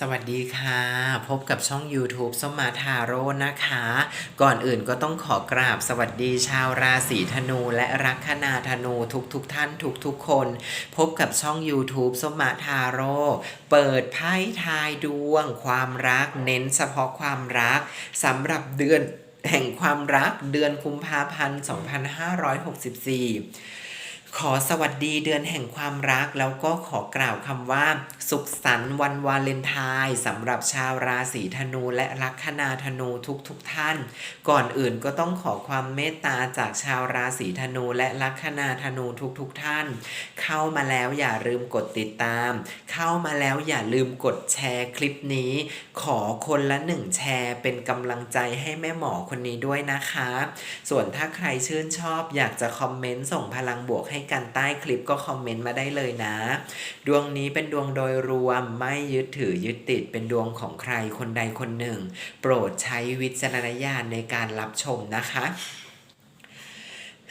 สวัสดีค่ะ พบกับช่อง YouTube ส้มมาทาโร่นะคะ ก่อนอื่นก็ต้องขอกราบสวัสดีชาวราศีธนูและรักคนาธนูทุกทุกท่านทุกทุกคน พบกับช่อง YouTube ส้มมาทาโร่เปิดไพ่ทายดวง ความรัก เน้นเฉพาะความรักสำหรับเดือนแห่งความรักเดือนกุมภาพันธ์ 2564 ขอสวัสดีเดือนแห่งความรัก แล้วก็ขอกล่าวคำว่า สุขสันต์วันวาเลนไทน์สำหรับชาวราศีธนูและลัคนาธนูทุกๆท่าน ก่อนอื่นก็ต้องขอความเมตตาจากชาวราศีธนูและลัคนาธนูทุกทุกๆท่าน เข้ามาแล้วอย่าลืมกดติดตาม เข้ามาแล้วอย่าลืมกดแชร์คลิปนี้ ขอคนละหนึ่งแชร์เป็นกำลังใจให้แม่หมอคนนี้ด้วยนะคะ ส่วนถ้าใครชื่นชอบอยากจะคอมเมนต์ส่งพลังบวกให้กันใต้คลิปก็คอมเมนต์มาได้เลยนะ ดวงนี้เป็นดวงโดยรวมไม่ยึดถือยึดติดเป็นดวงของใครคนใดคนหนึ่ง โปรดใช้วิจารณญาณในการรับชมนะคะ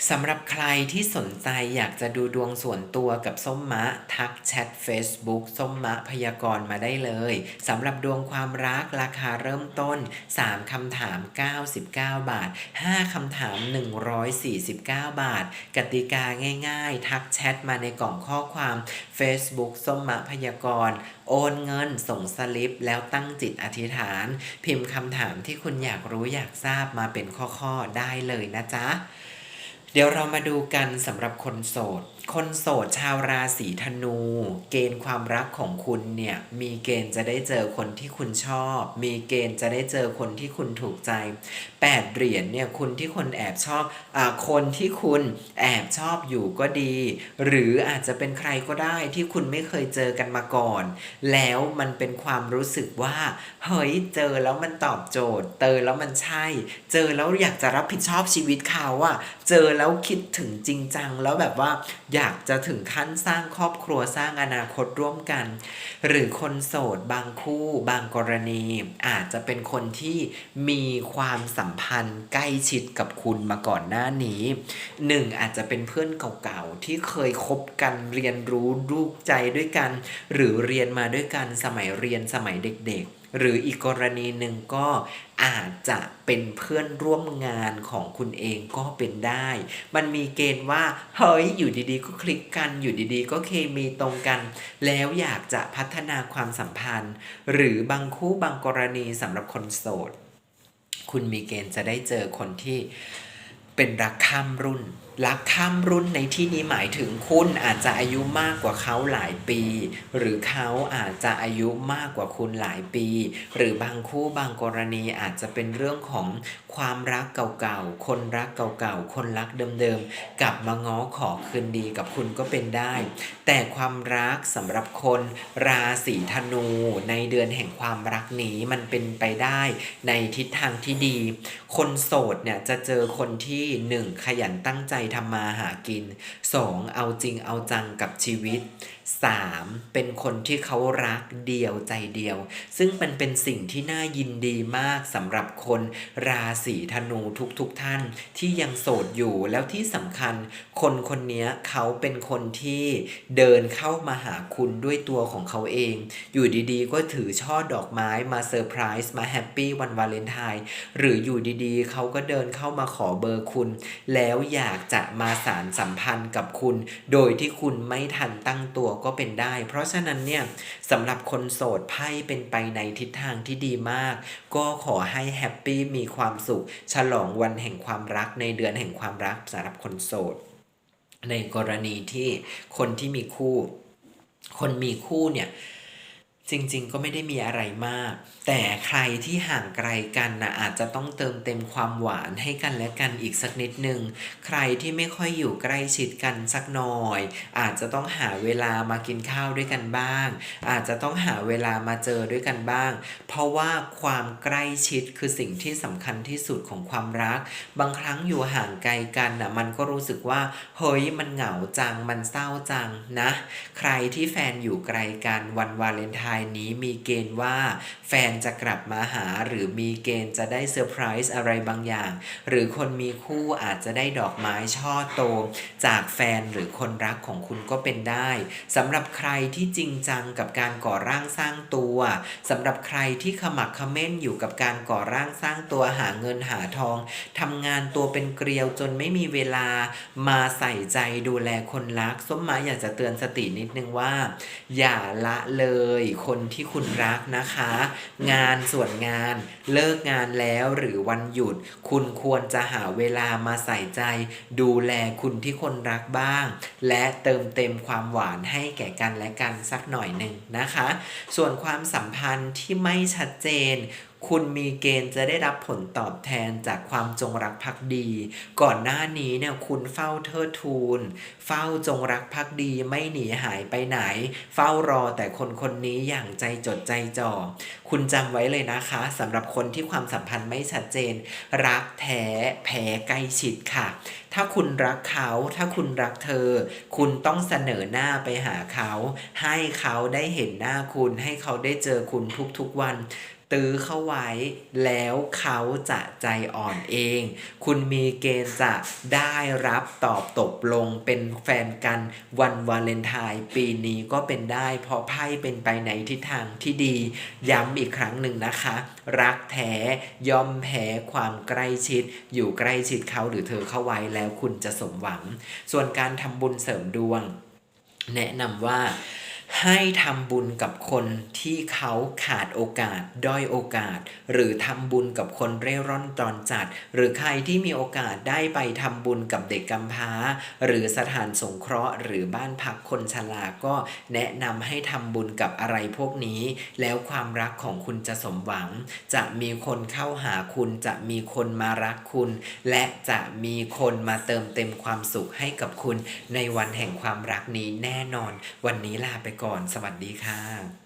สำหรับใครที่สนใจอยากจะดูดวงส่วนตัวกับส้มมะ ทักแชท Facebook ส้มมะพยากรณ์มาได้เลยสำหรับดวงความรักราคาเริ่มต้น 3คำถาม 99 บาท 5คำถาม 149 บาท กติกาง่ายๆ ทักแชทมาในกล่องข้อความ Facebook ส้มมะพยากรณ์โอนเงินส่งสลิปแล้วตั้งจิตอธิษฐาน พิมพ์คำถามที่คุณอยากรู้อยากทราบมาเป็นข้อๆได้เลยนะจ๊ะ เดี๋ยวเรามาดูกันสำหรับคนโสด คนโสดชาวราศีธนู เกณฑ์ความรักของคุณเนี่ยมีเกณฑ์จะได้เจอคนที่คุณชอบ มีเกณฑ์จะได้เจอคนที่คุณถูกใจ8เหรียญเนี่ยคุณที่คนแอบชอบอาคนที่คุณแอบชอบอยู่ก็ดี หรืออาจจะเป็นใครก็ได้ที่คุณไม่เคยเจอกันมาก่อน แล้วมันเป็นความรู้สึกว่าเฮ้ยเจอแล้วมันตอบโจทย์ เจอแล้วมันใช่ เจอแล้วอยากจะรับผิดชอบชีวิตเขาอะเจอแล้วคิดถึงจริงจังแล้วแบบว่าอยากจะถึงขั้นสร้างครอบครัวสร้างอนาคตร่วมกัน หรือคนโสดบางคู่บางกรณี อาจจะเป็นคนที่มีความสัมพันธ์ใกล้ชิดกับคุณมาก่อนหน้านี้หนึ่งอาจจะเป็นเพื่อนเก่าๆ ที่เคยคบกันเรียนรู้รูปใจด้วยกัน หรือเรียนมาด้วยกันสมัยเรียนสมัยเด็กๆ หรืออีกกรณีหนึ่งก็อาจจะเป็นเพื่อนร่วมงานของคุณเองก็เป็นได้ มันมีเกณฑ์ว่า เฮ้ย อยู่ดีๆ ก็คลิกกัน อยู่ดีๆ ก็เคมีตรงกัน แล้วอยากจะพัฒนาความสัมพันธ์ หรือบางคู่บางกรณีสำหรับคนโสด คุณมีเกณฑ์จะได้เจอคนที่ เป็นรักข้ามรุ่น รักข้ามรุ่นในที่นี้หมายถึงคุณอาจจะอายุมากกว่าเขาหลายปี หรือเขาอาจจะอายุมากกว่าคุณหลายปี หรือบางคู่บางกรณีอาจจะเป็นเรื่องของความรักเก่าๆ คนรักเก่าๆ คนรักเดิมๆ กลับมาง้อขอคืนดีกับคุณก็เป็นได้ แต่ความรักสำหรับคนราศีธนูในเดือนแห่งความรักนี้มันเป็นไปได้ในทิศทางที่ดี คนโสดเนี่ยจะเจอคนที่หนึ่งขยันตั้งใจทำมาหากินสองเอาจริงเอาจังกับชีวิต สามเป็นคนที่เขารักเดียวใจเดียว ซึ่งมันเป็นสิ่งที่น่ายินดีมากสำหรับคนราศีธนูทุกๆทท่านที่ยังโสดอยู่แล้วที่สำคัญ คนคนนี้เขาเป็นคนที่เดินเข้ามาหาคุณด้วยตัวของเขาเอง อยู่ดีๆ ก็ถือช่อดอกไม้มาเซอร์ไพรส์มาแฮปปี้วันวาเลนไทน์หรืออยู่ดีๆ เขาก็เดินเข้ามาขอเบอร์คุณ แล้วอยากจะมาสารสัมพันธ์กับคุณ โดยที่คุณไม่ทันตั้งตัวก็เป็นได้ เพราะฉะนั้นเนี่ยสำหรับคนโสดไพ่เป็นไปในทิศทางที่ดีมาก ก็ขอให้แฮปปี้มีความสุข ฉลองวันแห่งความรักในเดือนแห่งความรักสำหรับคนโสด ในกรณีที่คนที่มีคู่ คนมีคู่เนี่ย จริงๆ ก็ไม่ได้มีอะไรมาก แต่ใครที่ห่างไกลกันนะอาจจะต้องเติมเต็มความหวานให้กันและกันอีกสักนิดหนึ่งใครที่ไม่ค่อยอยู่ใกล้ชิดกันสักหน่อย อาจจะต้องหาเวลามากินข้าวด้วยกันบ้าง อาจจะต้องหาเวลามาเจอด้วยกันบ้าง เพราะว่าความใกล้ชิดคือสิ่งที่สำคัญที่สุดของความรัก บางครั้งอยู่ห่างไกลกันนะมันก็รู้สึกว่าเฮ้ยมันเหงาจังมันเศร้าจังนะ ใครที่แฟนอยู่ไกลกันวันวาเลนไทน์ายนี้มีเกณฑ์ว่าแฟนจะกลับมาหาหรือมีเกณฑ์จะได้เซอร์ไพรส์อะไรบางอย่าง หรือคนมีคู่อาจจะได้ดอกไม้ช่อโต จากแฟนหรือคนรักของคุณก็เป็นได้สำหรับใครที่จริงจังกับการก่อร่างสร้างตัวสำหรับใครที่ขมักขม้นอยู่กับการก่อร่างสร้างตัวหาเงินหาทองทำงานตัวเป็นเกลียวจนไม่มีเวลามาใส่ใจดูแลคนรัก ส้มมาอยากจะเตือนสตินิดนึงว่า อย่าละเลยคนที่คุณรักนะคะ งานส่วนงานเลิกงานแล้วหรือวันหยุด คุณควรจะหาเวลามาใส่ใจ ดูแลคุณที่คนรักบ้าง และเติมเต็มความหวานให้แก่กันและกันสักหน่อยหนึ่งนะคะ ส่วนความสัมพันธ์ที่ไม่ชัดเจน คุณมีเกณฑ์จะได้รับผลตอบแทนจากความจงรักภักดี ก่อนหน้านี้เนี่ยคุณเฝ้าเทิดทูน เฝ้าจงรักภักดีไม่หนีหายไปไหน เฝ้ารอแต่คนคนนี้อย่างใจจดใจจ่อ คุณจำไว้เลยนะคะสำหรับคนที่ความสัมพันธ์ไม่ชัดเจน รักแท้แพ้ใกล้ชิดค่ะ ถ้าคุณรักเขา ถ้าคุณรักเธอ คุณต้องเสนอหน้าไปหาเขา ให้เขาได้เห็นหน้าคุณ ให้เขาได้เจอคุณทุกๆวัน ตื้อเข้าไว้ แล้วเขาจะใจอ่อนเอง คุณมีเกณฑ์จะได้รับตอบตกลงเป็นแฟนกันวันวาเลนไทน์ปีนี้ก็เป็นได้เพราะไพ่เป็นไปในทิศทางที่ดี ย้ำอีกครั้งหนึ่งนะคะ รักแท้ย่อมแพ้ความใกล้ชิด อยู่ใกล้ชิดเขาหรือเธอเข้าไว้แล้วคุณจะสมหวัง ส่วนการทำบุญเสริมดวง แนะนำว่า ให้ทำบุญกับคนที่เขาขาดโอกาส ด้อยโอกาส หรือทำบุญกับคนเร่ร่อนจรจัด หรือใครที่มีโอกาสได้ไปทำบุญกับเด็กกำพร้า หรือสถานสงเคราะห์หรือบ้านพักคนชราก็แนะนำให้ทำบุญกับอะไรพวกนี้ แล้วความรักของคุณจะสมหวัง จะมีคนเข้าหาคุณ จะมีคนมารักคุณ และจะมีคนมาเติมเต็มความสุขให้กับคุณ ในวันแห่งความรักนี้แน่นอน วันนี้ลาไปก่อน สวัสดีค่ะ